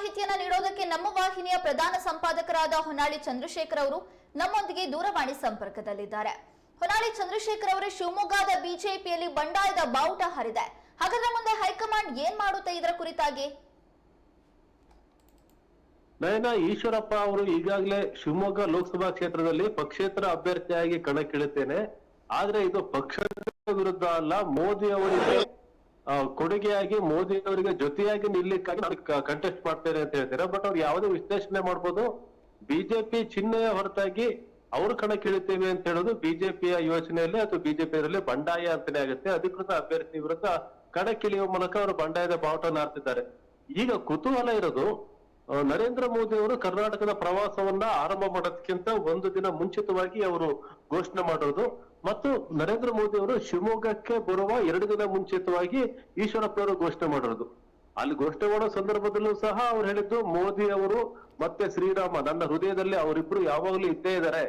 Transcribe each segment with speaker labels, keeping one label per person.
Speaker 1: ಮಾಹಿತಿಯನ್ನ ನೀಡೋದಕ್ಕೆ ನಮ್ಮ ವಾಹಿನಿಯ ಪ್ರಧಾನ ಸಂಪಾದಕರಾದ ಹೊನ್ನಾಳಿ ಚಂದ್ರಶೇಖರ್ ಅವರು ನಮ್ಮೊಂದಿಗೆ ದೂರವಾಣಿ ಸಂಪರ್ಕದಲ್ಲಿದ್ದಾರೆ. ಹೊನ್ನಾಳಿ ಚಂದ್ರಶೇಖರ್ ಅವರು ಶಿವಮೊಗ್ಗದ ಬಿಜೆಪಿಯಲ್ಲಿ ಬಂಡಾಯದ ಬಾವುಟ ಹರಿದೆ. ಹಾಗಾದ್ರೆ ಮುಂದೆ ಹೈಕಮಾಂಡ್ ಏನ್ ಮಾಡುತ್ತೆ ಇದರ ಕುರಿತಾಗಿ?
Speaker 2: ನಯನ ಈಶ್ವರಪ್ಪ ಅವರು ಈಗಾಗಲೇ ಶಿವಮೊಗ್ಗ ಲೋಕಸಭಾ ಕ್ಷೇತ್ರದಲ್ಲಿ ಪಕ್ಷೇತರ ಅಭ್ಯರ್ಥಿಯಾಗಿ ಕಣಕ್ಕಿಳುತ್ತೇನೆ ಆದ್ರೆ ಇದು ಪಕ್ಷದ ವಿರುದ್ಧ ಅಲ್ಲ, ಮೋದಿ ಅವರಿಗೆ ಕೊಡುಗೆಯಾಗಿ ಮೋದಿ ಅವರಿಗೆ ಜೊತೆಯಾಗಿ ನಿಲ್ಲಕ್ಕಾಗಿ ನಾನು ಕಂಟೆಸ್ಟ್ ಮಾಡ್ತೇನೆ ಅಂತ ಹೇಳ್ತೀರಾ ಬಟ್ ಅವ್ರು ಯಾವುದೇ ವಿಶ್ಲೇಷಣೆ ಮಾಡ್ಬೋದು. ಬಿಜೆಪಿ ಚಿಹ್ನೆಯ ಹೊರತಾಗಿ ಅವರು ಕಣಕ್ಕಿಳಿತೇವೆ ಅಂತ ಹೇಳೋದು ಬಿಜೆಪಿಯ ಯೋಚನೆಯಲ್ಲಿ ಅಥವಾ ಬಿಜೆಪಿಯಲ್ಲಿ ಬಂಡಾಯ ಅಂತಾನೆ ಆಗುತ್ತೆ. ಅಧಿಕೃತ ಅಭ್ಯರ್ಥಿ ವಿರುದ್ಧ ಕಣಕ್ಕಿಳಿಯುವ ಮೂಲಕ ಅವರು ಬಂಡಾಯದ ಬಾವುಟವನ್ನು ಹಾರ್ತಿದ್ದಾರೆ ಈಗ ಕುತೂಹಲ ಇರೋದು ನರೇಂದ್ರ ಮೋದಿ ಅವರು ಕರ್ನಾಟಕದ ಪ್ರವಾಸವನ್ನ ಆರಂಭ ಮಾಡೋದಕ್ಕಿಂತ ಒಂದು ದಿನ ಮುಂಚಿತವಾಗಿ ಅವರು ಘೋಷಣೆ ಮಾಡೋದು ಮತ್ತು ನರೇಂದ್ರ ಮೋದಿ ಅವರು ಶಿವಮೊಗ್ಗಕ್ಕೆ ಬರುವ ಎರಡು ದಿನ ಮುಂಚಿತವಾಗಿ ಈಶ್ವರಪ್ಪ ಅವರು ಘೋಷಣೆ ಮಾಡಿರೋದು. ಅಲ್ಲಿ ಘೋಷಣೆ ಮಾಡೋ ಸಂದರ್ಭದಲ್ಲೂ ಸಹ ಅವ್ರು ಹೇಳಿದ್ದು, ಮೋದಿ ಅವರು ಮತ್ತೆ ಶ್ರೀರಾಮ, ನನ್ನ ಹೃದಯದಲ್ಲಿ ಅವರಿಬ್ರು ಯಾವಾಗ್ಲೂ ಇದ್ದೇ ಇದ್ದಾರೆ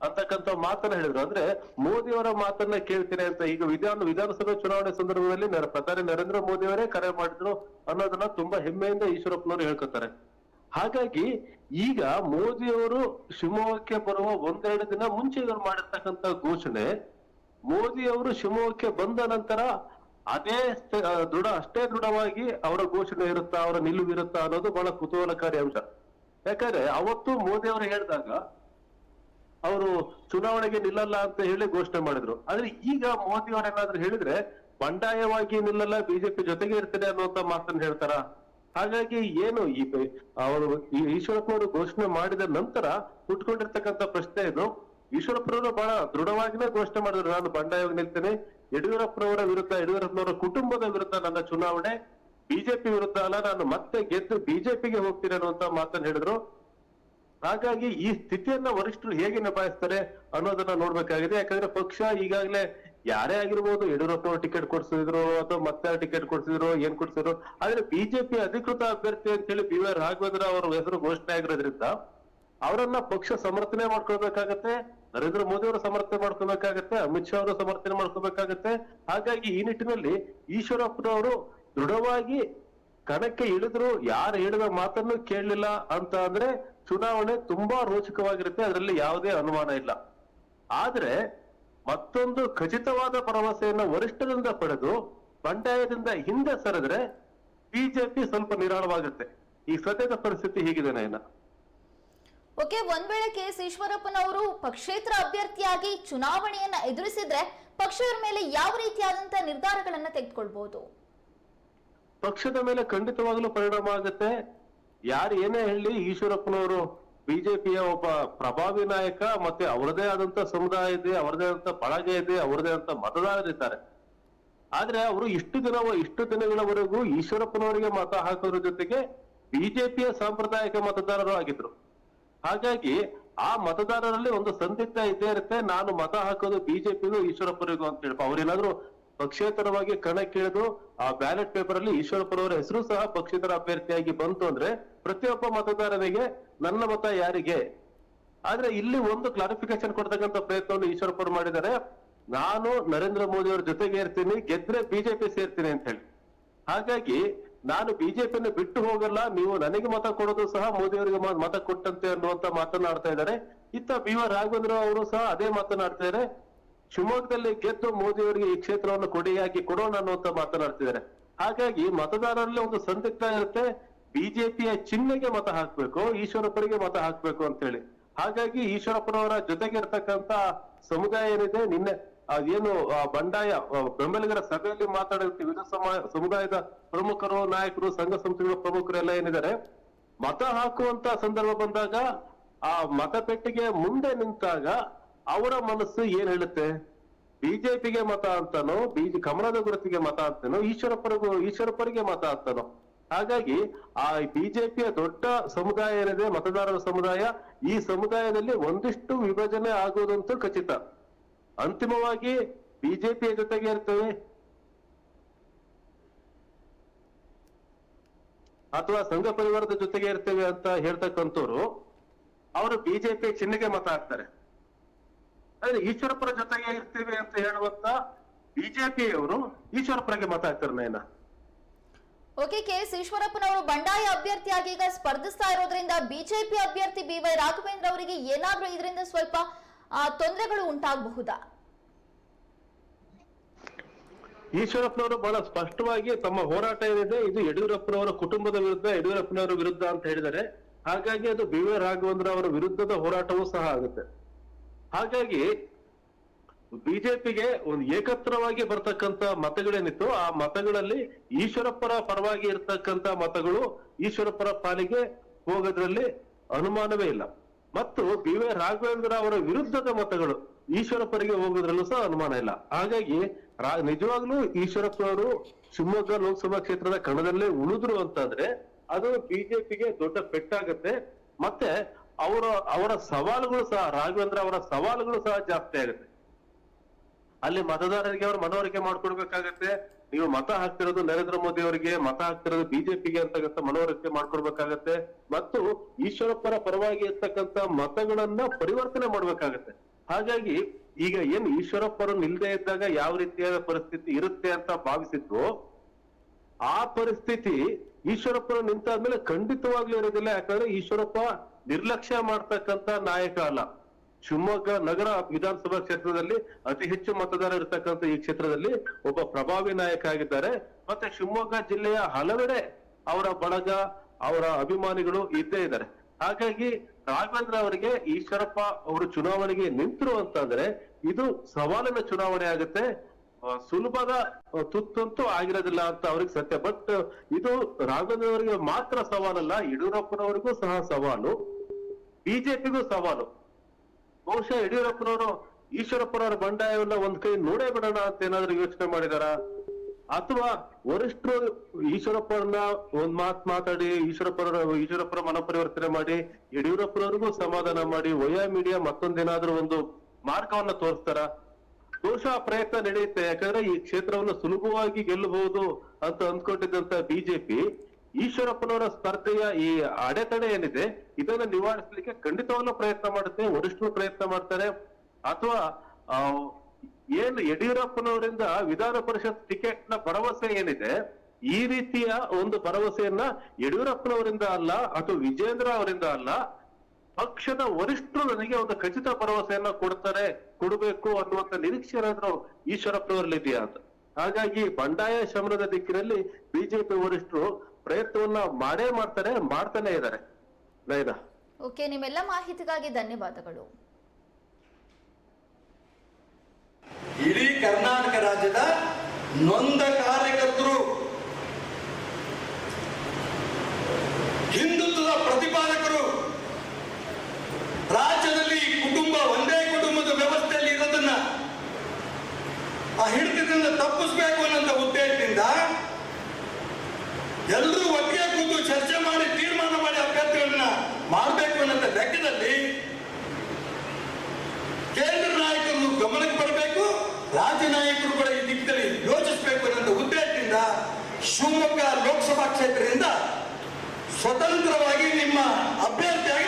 Speaker 2: ಅಂತಕ್ಕಂತ ಮಾತನ್ನ ಹೇಳಿದ್ರು. ಅಂದ್ರೆ ಮೋದಿ ಅವರ ಮಾತನ್ನ ಕೇಳ್ತೀನಿ ಅಂತ ಈಗ ವಿಧಾನ ವಿಧಾನಸಭೆ ಚುನಾವಣೆ ಸಂದರ್ಭದಲ್ಲಿ ಪ್ರಧಾನಿ ನರೇಂದ್ರ ಮೋದಿ ಅವರೇ ಕರೆ ಮಾಡಿದ್ರು ಅನ್ನೋದನ್ನ ತುಂಬಾ ಹೆಮ್ಮೆಯಿಂದ ಈಶ್ವರಪ್ಪನವರು ಹೇಳ್ಕೊತಾರೆ. ಹಾಗಾಗಿ ಈಗ ಮೋದಿಯವರು ಶಿವಮೊಗ್ಗಕ್ಕೆ ಬರುವ ಒಂದೆರಡು ದಿನ ಮುಂಚೆ ಇವರು ಮಾಡಿರ್ತಕ್ಕಂತ ಘೋಷಣೆ, ಮೋದಿಯವರು ಶಿವಮೊಗ್ಗಕ್ಕೆ ಬಂದ ನಂತರ ಅದೇ ದೃಢ, ಅಷ್ಟೇ ದೃಢವಾಗಿ ಅವರ ಘೋಷಣೆ ಇರುತ್ತಾ, ಅವರ ನಿಲುವು ಇರುತ್ತಾ ಅನ್ನೋದು ಬಹಳ ಕುತೂಹಲಕಾರಿ ಅಂಶ. ಯಾಕಂದ್ರೆ ಅವತ್ತು ಮೋದಿ ಅವರು ಹೇಳಿದಾಗ ಅವರು ಚುನಾವಣೆಗೆ ನಿಲ್ಲಲ್ಲ ಅಂತ ಹೇಳಿ ಘೋಷಣೆ ಮಾಡಿದ್ರು. ಆದ್ರೆ ಈಗ ಮೋದಿ ಅವರೇನಾದ್ರೂ ಹೇಳಿದ್ರೆ ಬಂಡಾಯವಾಗಿ ನಿಲ್ಲಲ್ಲ, ಬಿಜೆಪಿ ಜೊತೆಗೆ ಇರ್ತದೆ ಅನ್ನುವಂತ ಮಾತನ್ನ ಹೇಳ್ತಾರ? ಹಾಗಾಗಿ ಏನು ಈ ಅವರು ಈಶ್ವರಪ್ಪನವರು ಘೋಷಣೆ ಮಾಡಿದ ನಂತರ ಹುಟ್ಕೊಂಡಿರ್ತಕ್ಕಂಥ ಪ್ರಶ್ನೆ ಇದು. ಈಶ್ವರಪ್ಪನವರು ಬಹಳ ದೃಢವಾಗಿನೇ ಘೋಷಣೆ ಮಾಡಿದ್ರು. ನಾನು ಬಂಡಾಯವಾಗಿ ನಿಲ್ತೇನೆ. ಯಡಿಯೂರಪ್ಪನವರ ವಿರುದ್ಧ, ಯಡಿಯೂರಪ್ಪನವರ ಕುಟುಂಬದ ವಿರುದ್ಧ ನನ್ನ ಚುನಾವಣೆ. ಬಿಜೆಪಿ ವಿರುದ್ಧ ಅಲ್ಲ, ನಾನು ಮತ್ತೆ ಗೆದ್ದು ಬಿಜೆಪಿಗೆ ಹೋಗ್ತೀನಿ ಅನ್ನುವಂತ ಮಾತನ್ನು ಹೇಳಿದ್ರು. ಹಾಗಾಗಿ ಈ ಸ್ಥಿತಿಯನ್ನ ವರಿಷ್ಠರು ಹೇಗೆ ನಿಭಾಯಿಸ್ತಾರೆ ಅನ್ನೋದನ್ನ ನೋಡ್ಬೇಕಾಗಿದೆ. ಯಾಕಂದ್ರೆ ಪಕ್ಷ ಈಗಾಗಲೇ ಯಾರೇ ಆಗಿರ್ಬೋದು, ಯಡಿಯೂರಪ್ಪನವರು ಟಿಕೆಟ್ ಕೊಡ್ಸಿದ್ರು ಅಥವಾ ಮತ್ತೆ ಟಿಕೆಟ್ ಕೊಡ್ಸಿದ್ರು, ಏನ್ ಕೊಡ್ಸಿದ್ರು, ಆದ್ರೆ ಬಿಜೆಪಿ ಅಧಿಕೃತ ಅಭ್ಯರ್ಥಿ ಅಂತ ಹೇಳಿ ಬಿ ವೈ ರಾಘವೇಂದ್ರ ಅವರ ಹೆಸರು ಘೋಷಣೆ ಆಗಿರೋದ್ರಿಂದ ಅವರನ್ನ ಪಕ್ಷ ಸಮರ್ಥನೆ ಮಾಡ್ಕೊಳ್ಬೇಕಾಗತ್ತೆ, ನರೇಂದ್ರ ಮೋದಿ ಅವರು ಸಮರ್ಥನೆ ಮಾಡ್ಕೋಬೇಕಾಗತ್ತೆ ಅಮಿತ್ ಶಾ ಅವರು ಸಮರ್ಥನೆ ಮಾಡ್ಕೋಬೇಕಾಗತ್ತೆ ಹಾಗಾಗಿ ಈ ನಿಟ್ಟಿನಲ್ಲಿ ಈಶ್ವರಪ್ಪನವರು ದೃಢವಾಗಿ ಕಣಕ್ಕೆ ಇಳಿದ್ರು, ಯಾರು ಹೇಳಿದ ಮಾತನ್ನು ಕೇಳಲಿಲ್ಲ ಅಂತ ಅಂದ್ರೆ ಚುನಾವಣೆ ತುಂಬಾ ರೋಚಕವಾಗಿರುತ್ತೆ, ಅದರಲ್ಲಿ ಯಾವುದೇ ಅನುಮಾನ ಇಲ್ಲ. ಆದ್ರೆ ಮತ್ತೊಂದು ಖಚಿತವಾದ ಭರವಸೆಯನ್ನ ವರಿಷ್ಠರಿಂದ ಪಡೆದು ಬಂಡಾಯದಿಂದ ಹಿಂದೆ ಸರಿದ್ರೆ ಬಿಜೆಪಿ ಸ್ವಲ್ಪ ನಿರಾಳವಾಗುತ್ತೆ ಈ ಸದ್ಯದ ಪರಿಸ್ಥಿತಿ ಹೀಗಿದೆ ನಯನ.
Speaker 1: ಓಕೆ ಒಂದ್ ವೇಳೆ ಕೆ ಎಸ್ ಈಶ್ವರಪ್ಪನವರು ಪಕ್ಷೇತರ ಅಭ್ಯರ್ಥಿಯಾಗಿ ಚುನಾವಣೆಯನ್ನ ಎದುರಿಸಿದ್ರೆ ಪಕ್ಷದ ಮೇಲೆ ಯಾವ ರೀತಿಯಾದಂತ ನಿರ್ಧಾರಗಳನ್ನ ತೆಗೆದುಕೊಳ್ಬಹುದು
Speaker 2: ಪಕ್ಷದ ಮೇಲೆ ಖಂಡಿತವಾಗ್ಲೂ ಪರಿಣಾಮ ಆಗುತ್ತೆ. ಯಾರು ಏನೇ ಹೇಳಿ ಈಶ್ವರಪ್ಪನವರು ಬಿಜೆಪಿಯ ಒಬ್ಬ ಪ್ರಭಾವಿ ನಾಯಕ ಮತ್ತೆ ಅವರದೇ ಆದಂತ ಸಮುದಾಯ ಇದೆ, ಅವರದೇ ಆದಂತ ಬಳಗ ಇದೆ, ಅವರದೇ ಆದಂತ ಮತದಾರರಿದ್ದಾರೆ ಆದ್ರೆ ಅವರು ಇಷ್ಟು ದಿನ ಇಷ್ಟು ದಿನಗಳವರೆಗೂ ಈಶ್ವರಪ್ಪನವರಿಗೆ ಮತ ಹಾಕೋದ್ರ ಜೊತೆಗೆ ಬಿಜೆಪಿಯ ಸಾಂಪ್ರದಾಯಿಕ ಮತದಾರರು ಆಗಿದ್ರು. ಹಾಗಾಗಿ ಆ ಮತದಾರರಲ್ಲಿ ಒಂದು ಸಂದಿಗ್ಧ ಇದ್ದೇ ಇರುತ್ತೆ, ನಾನು ಮತ ಹಾಕೋದು ಬಿಜೆಪಿಗೂ ಈಶ್ವರಪ್ಪನಿಗೂ ಅಂತ ಹೇಳಿ. ಅವ್ರೇನಾದ್ರು ಪಕ್ಷೇತರವಾಗಿ ಕಣಕ್ಕಿಳಿದು ಆ ಬ್ಯಾಲೆಟ್ ಪೇಪರ್ ಅಲ್ಲಿ ಈಶ್ವರಪ್ಪನವರ ಹೆಸರು ಸಹ ಪಕ್ಷೇತರ ಅಭ್ಯರ್ಥಿಯಾಗಿ ಬಂತು ಅಂದ್ರೆ ಪ್ರತಿಯೊಬ್ಬ ಮತದಾರನಿಗೆ ನನ್ನ ಮತ ಯಾರಿಗೆ? ಆದ್ರೆ ಇಲ್ಲಿ ಒಂದು ಕ್ಲಾರಿಫಿಕೇಶನ್ ಕೊಡ್ತಕ್ಕಂಥ ಪ್ರಯತ್ನವನ್ನು ಈಶ್ವರಪ್ಪರು ಮಾಡಿದ್ದಾರೆ. ನಾನು ನರೇಂದ್ರ ಮೋದಿ ಅವರ ಜೊತೆಗೆ ಇರ್ತೀನಿ, ಗೆದ್ರೆ ಬಿಜೆಪಿ ಸೇರ್ತೀನಿ ಅಂತ ಹೇಳಿ. ಹಾಗಾಗಿ ನಾನು ಬಿಜೆಪಿಯನ್ನು ಬಿಟ್ಟು ಹೋಗಲ್ಲ, ನೀವು ನನಗೆ ಮತ ಕೊಡೋದು ಸಹ ಮೋದಿ ಅವರಿಗೆ ಮತ ಕೊಟ್ಟಂತೆ ಅನ್ನುವಂತ ಮಾತನಾಡ್ತಾ ಇದ್ದಾರೆ. ಇತ್ತ ಬಿ ವ ರಾಘವೇಂದ್ರ ಅವರು ಸಹ ಅದೇ ಮಾತನಾಡ್ತಾ ಇದ್ದಾರೆ. ಶಿವಮೊಗ್ಗದಲ್ಲಿ ಗೆದ್ದು ಮೋದಿ ಅವರಿಗೆ ಈ ಕ್ಷೇತ್ರವನ್ನು ಕೊಡಿಯಾಗಿ ಕೊಡೋಣ ಅನ್ನುವಂತ ಮಾತನಾಡ್ತಿದ್ದಾರೆ ಹಾಗಾಗಿ ಮತದಾರರಲ್ಲಿ ಒಂದು ಸಂದಿಗ್ಧ ಇರುತ್ತೆ. ಬಿಜೆಪಿಯ ಚಿಹ್ನೆಗೆ ಮತ ಹಾಕ್ಬೇಕು, ಈಶ್ವರಪ್ಪರಿಗೆ ಮತ ಹಾಕ್ಬೇಕು ಅಂತ ಹೇಳಿ ಹಾಗಾಗಿ ಈಶ್ವರಪ್ಪನವರ ಜೊತೆಗೆ ಇರ್ತಕ್ಕಂತ ಸಮುದಾಯ ಏನಿದೆ, ನಿನ್ನೆ ಏನು ಬಂಡಾಯ ಬೆಂಬಲಿಗರ ಸಭೆಯಲ್ಲಿ ಮಾತಾಡಿರ್ತೀವಿ. ವಿವಿಧ ಸಮ- ಸಮುದಾಯದ ಪ್ರಮುಖರು, ನಾಯಕರು, ಸಂಘ ಸಂಸ್ಥೆಗಳ ಪ್ರಮುಖರು ಎಲ್ಲ ಏನಿದ್ದಾರೆ, ಮತ ಹಾಕುವಂತ ಸಂದರ್ಭ ಬಂದಾಗ, ಆ ಮತಪೆಟ್ಟಿಗೆ ಮುಂದೆ ನಿಂತಾಗ ಅವರ ಮನಸ್ಸು ಏನ್ ಹೇಳುತ್ತೆ? ಬಿಜೆಪಿಗೆ ಮತ ಅಂತಾನೋ ಬಿಜೆ ಕಮಲದ ಗುರುತಿಗೆ ಮತ ಅಂತಾನೋ, ಈಶ್ವರಪ್ಪರಿಗೂ, ಈಶ್ವರಪ್ಪರಿಗೆ ಮತ ಅಂತಾನೋ. ಹಾಗಾಗಿ ಆ ಬಿಜೆಪಿಯ ದೊಡ್ಡ ಸಮುದಾಯ ಏನಿದೆ, ಮತದಾರರ ಸಮುದಾಯ, ಈ ಸಮುದಾಯದಲ್ಲಿ ಒಂದಿಷ್ಟು ವಿಭಜನೆ ಆಗುವುದಂತೂ ಖಚಿತ. ಅಂತಿಮವಾಗಿ ಬಿಜೆಪಿಯ ಜೊತೆಗೆ ಇರ್ತೇವೆ? ಅಥವಾ ಸಂಘ ಪರಿವಾರದ ಜೊತೆಗೆ ಇರ್ತೇವೆ ಅಂತ ಹೇಳ್ತಕ್ಕಂಥವ್ರು, ಅವರು ಬಿಜೆಪಿ ಚಿಹ್ನೆಗೆ ಮತ ಹಾಕ್ತಾರೆ. ಅಂದ್ರೆ ಈಶ್ವರಪುರ ಜೊತೆಗೆ ಇರ್ತೇವೆ ಅಂತ ಹೇಳುವಂತ ಬಿಜೆಪಿಯವರು ಈಶ್ವರಪ್ಪರಿಗೆ ಮತ ಹಾಕ್ತಾರೆ ನಯನ
Speaker 1: ಓಕೆ, ಕೆ ಎಸ್ ಈಶ್ವರಪ್ಪನವರು ಬಂಡಾಯ ಅಭ್ಯರ್ಥಿಯಾಗಿ ಈಗ ಸ್ಪರ್ಧಿಸ್ತಾ ಇರೋದ್ರಿಂದ ಬಿಜೆಪಿ ಅಭ್ಯರ್ಥಿ ಬಿ ವೈ ರಾಘವೇಂದ್ರ ಅವರಿಗೆ ಏನಾದ್ರೂ ಇದರಿಂದ ಸ್ವಲ್ಪ ತೊಂದರೆಗಳು ಉಂಟಾಗಬಹುದಾ?
Speaker 2: ಈಶ್ವರಪ್ಪನವರು ಬಹಳ ಸ್ಪಷ್ಟವಾಗಿ ತಮ್ಮ ಹೋರಾಟ ಏನಿದೆ, ಇದು ಯಡಿಯೂರಪ್ಪನವರ ಕುಟುಂಬದ ವಿರುದ್ಧ, ಯಡಿಯೂರಪ್ಪನವರ ವಿರುದ್ಧ ಅಂತ ಹೇಳಿದರೆ ಹಾಗಾಗಿ ಅದು ಬಿ ವೈ ರಾಘವೇಂದ್ರ ಅವರ ವಿರುದ್ಧದ ಹೋರಾಟವೂ ಸಹ ಆಗುತ್ತೆ. ಹಾಗಾಗಿ ಬಿಜೆಪಿಗೆ ಒಂದು ಏಕತ್ರವಾಗಿ ಬರ್ತಕ್ಕಂತ ಮತಗಳೇನಿತ್ತು, ಆ ಮತಗಳಲ್ಲಿ ಈಶ್ವರಪ್ಪರ ಪರವಾಗಿ ಇರ್ತಕ್ಕಂತ ಮತಗಳು ಈಶ್ವರಪ್ಪರ ಪಾಲಿಗೆ ಹೋಗೋದ್ರಲ್ಲಿ ಅನುಮಾನವೇ ಇಲ್ಲ. ಮತ್ತು ಬಿ ವೈ ರಾಘವೇಂದ್ರ ಅವರ ವಿರುದ್ಧದ ಮತಗಳು ಈಶ್ವರಪ್ಪರಿಗೆ ಹೋಗೋದ್ರಲ್ಲೂ ಸಹ ಅನುಮಾನ ಇಲ್ಲ. ಹಾಗಾಗಿ ನಿಜವಾಗ್ಲೂ ಈಶ್ವರಪ್ಪನವರು ಶಿವಮೊಗ್ಗ ಲೋಕಸಭಾ ಕ್ಷೇತ್ರದ ಕಣದಲ್ಲೇ ಉಳಿದ್ರು ಅಂತಂದ್ರೆ ಅದು ಬಿಜೆಪಿಗೆ ದೊಡ್ಡ ಪೆಟ್ಟಾಗತ್ತೆ. ಮತ್ತೆ ಅವರ ಅವರ ಸವಾಲುಗಳು ಸಹ, ರಾಘವೇಂದ್ರ ಅವರ ಸವಾಲುಗಳು ಸಹ ಜಾಸ್ತಿ ಆಗುತ್ತೆ. ಅಲ್ಲಿ ಮತದಾರರಿಗೆ ಅವರು ಮನವರಿಕೆ ಮಾಡ್ಕೊಡ್ಬೇಕಾಗತ್ತೆ. ನೀವು ಮತ ಹಾಕ್ತಿರೋದು ನರೇಂದ್ರ ಮೋದಿ ಅವರಿಗೆ, ಮತ ಹಾಕ್ತಿರೋದು ಬಿಜೆಪಿಗೆ ಅಂತಕ್ಕಂಥ ಮನವರಿಕೆ ಮಾಡ್ಕೊಡ್ಬೇಕಾಗತ್ತೆ. ಮತ್ತು ಈಶ್ವರಪ್ಪರ ಪರವಾಗಿ ಇರ್ತಕ್ಕಂಥ ಮತಗಳನ್ನ ಪರಿವರ್ತನೆ ಮಾಡ್ಬೇಕಾಗತ್ತೆ. ಹಾಗಾಗಿ ಈಗ ಏನ್ ಈಶ್ವರಪ್ಪರು ನಿಲ್ದೇ ಇದ್ದಾಗ ಯಾವ ರೀತಿಯಾದ ಪರಿಸ್ಥಿತಿ ಇರುತ್ತೆ ಅಂತ ಭಾವಿಸಿದ್ರು ಆ ಪರಿಸ್ಥಿತಿ ಈಶ್ವರಪ್ಪನ ನಿಂತಾದ್ಮೇಲೆ ಖಂಡಿತವಾಗ್ಲೂ ಇರೋದಿಲ್ಲ. ಯಾಕಂದ್ರೆ ಈಶ್ವರಪ್ಪ ನಿರ್ಲಕ್ಷ್ಯ ಮಾಡ್ತಕ್ಕಂತ ನಾಯಕ ಅಲ್ಲ. ಶಿವಮೊಗ್ಗ ನಗರ ವಿಧಾನಸಭಾ ಕ್ಷೇತ್ರದಲ್ಲಿ ಅತಿ ಹೆಚ್ಚು ಮತದಾರ ಇರ್ತಕ್ಕಂಥ ಈ ಕ್ಷೇತ್ರದಲ್ಲಿ ಒಬ್ಬ ಪ್ರಭಾವಿ ನಾಯಕ ಆಗಿದ್ದಾರೆ. ಮತ್ತೆ ಶಿವಮೊಗ್ಗ ಜಿಲ್ಲೆಯ ಹಲವೆಡೆ ಅವರ ಬಳಗ, ಅವರ ಅಭಿಮಾನಿಗಳು ಇದ್ದೇ ಇದ್ದಾರೆ. ಹಾಗಾಗಿ ರಾಘವೇಂದ್ರ ಅವರಿಗೆ ಈಶ್ವರಪ್ಪ ಅವರು ಚುನಾವಣೆಗೆ ನಿಂತರು ಅಂತಂದ್ರೆ ಇದು ಸವಾಲಿನ ಚುನಾವಣೆ ಆಗುತ್ತೆ. ಸುಲಭದ ತುತ್ತಂತೂ ಆಗಿರೋದಿಲ್ಲ ಅಂತ ಅವ್ರಿಗೆ ಸತ್ಯ. ಬಟ್ ಇದು ರಾಘವೇಂದ್ರ ಅವರಿಗೆ ಮಾತ್ರ ಸವಾಲಲ್ಲ, ಯಡಿಯೂರಪ್ಪನವರಿಗೂ ಸಹ ಸವಾಲು, ಬಿಜೆಪಿಗೂ ಸವಾಲು. ಬಹುಶಃ ಯಡಿಯೂರಪ್ಪನವರು, ಈಶ್ವರಪ್ಪನವರ ಬಂಡಾಯವನ್ನ ಒಂದ್ ಕೈ ನೋಡೇ ಬಿಡೋಣ ಅಂತ ಏನಾದ್ರು ಯೋಚನೆ ಮಾಡಿದಾರ? ಅಥವಾ ವರಿಷ್ಠರು ಈಶ್ವರಪ್ಪನ ಒಂದ್ ಮಾತ್ ಮಾತಾಡಿ ಈಶ್ವರಪ್ಪರ ಈಶ್ವರಪ್ಪನ ಮನ ಪರಿವರ್ತನೆ ಮಾಡಿ, ಯಡಿಯೂರಪ್ಪನವ್ರಿಗೂ ಸಮಾಧಾನ ಮಾಡಿ, ವಯಾ ಮೀಡಿಯಾ ಮತ್ತೊಂದೇನಾದ್ರೂ ಒಂದು ಮಾರ್ಗವನ್ನ ತೋರಿಸ್ತಾರ? ಆ ಪ್ರಯತ್ನ ನಡೆಯುತ್ತೆ. ಯಾಕಂದ್ರೆ ಈ ಕ್ಷೇತ್ರವನ್ನು ಸುಲಭವಾಗಿ ಗೆಲ್ಲಬಹುದು ಅಂತ ಅಂದ್ಕೊಂಡಿದ್ದಂತ ಬಿಜೆಪಿ ಈಶ್ವರಪ್ಪನವರ ಸ್ಪರ್ಧೆಯ ಈ ಅಡೆತಡೆ ಏನಿದೆ, ಇದನ್ನು ನಿವಾರಿಸಲಿಕ್ಕೆ ಖಂಡಿತವನ್ನು ಪ್ರಯತ್ನ ಮಾಡುತ್ತೆ ವರಿಷ್ಠರು ಪ್ರಯತ್ನ ಮಾಡ್ತಾರೆ. ಅಥವಾ ಏನು ಯಡಿಯೂರಪ್ಪನವರಿಂದ ವಿಧಾನ ಪರಿಷತ್ ಟಿಕೆಟ್ನ ಭರವಸೆ ಏನಿದೆ, ಈ ರೀತಿಯ ಒಂದು ಭರವಸೆಯನ್ನ ಯಡಿಯೂರಪ್ಪನವರಿಂದ ಅಲ್ಲ, ಅಥವಾ ವಿಜೇಂದ್ರ ಅವರಿಂದ ಅಲ್ಲ, ಪಕ್ಷದ ವರಿಷ್ಠರು ನನಗೆ ಒಂದು ಖಚಿತ ಭರವಸೆಯನ್ನ ಕೊಡ್ತಾರೆ, ಕೊಡಬೇಕು ಅನ್ನುವಂತ ನಿರೀಕ್ಷೆ ಏನಾದ್ರು ಈಶ್ವರಪ್ಪನವರಲ್ಲಿ ಇದೆಯಾ ಅಂತ. ಹಾಗಾಗಿ ಬಂಡಾಯ ಶಮನದ ದಿಕ್ಕಿನಲ್ಲಿ ಬಿಜೆಪಿ ವರಿಷ್ಠರು ಪ್ರಯತ್ನವನ್ನ ಮಾಡೇ ಮಾಡ್ತಾರೆ ಮಾಡ್ತಾನೆ ಇದ್ದಾರೆ
Speaker 1: ಓಕೆ ನಿಮ್ಮೆಲ್ಲ ಮಾಹಿತಿಗಾಗಿ ಧನ್ಯವಾದಗಳು.
Speaker 3: ಇಡೀ ಕರ್ನಾಟಕ ರಾಜ್ಯದ ನೊಂದ ಕಾರ್ಯಕರ್ತರು ಹಿಂದುತ್ವದ ಪ್ರತಿಪಾದಕರು. ರಾಜ್ಯದಲ್ಲಿ ಕುಟುಂಬ ಒಂದೇ ಕುಟುಂಬದ ವ್ಯವಸ್ಥೆಯಲ್ಲಿ ಇರೋದನ್ನ ಆ ಹಿಡಿತದಿಂದ ತಪ್ಪಿಸಬೇಕು ಅನ್ನೋ ಮಾಡಬೇಕು ಅನ್ನೋ ಲೆಕ್ಕದಲ್ಲಿ ಕೇಂದ್ರ ನಾಯಕರು ಗಮನಕ್ಕೆ ಬರಬೇಕು ರಾಜ್ಯ ನಾಯಕರು ಕೂಡ ಈ ನಿಟ್ಟಿನಲ್ಲಿ ಯೋಚಿಸಬೇಕು ಅನ್ನೋ ಉದ್ದೇಶದಿಂದ ಶಿವಮೊಗ್ಗ ಲೋಕಸಭಾ ಕ್ಷೇತ್ರದಿಂದ ಸ್ವತಂತ್ರವಾಗಿ ನಿಮ್ಮ ಅಭ್ಯರ್ಥಿಯಾಗಿ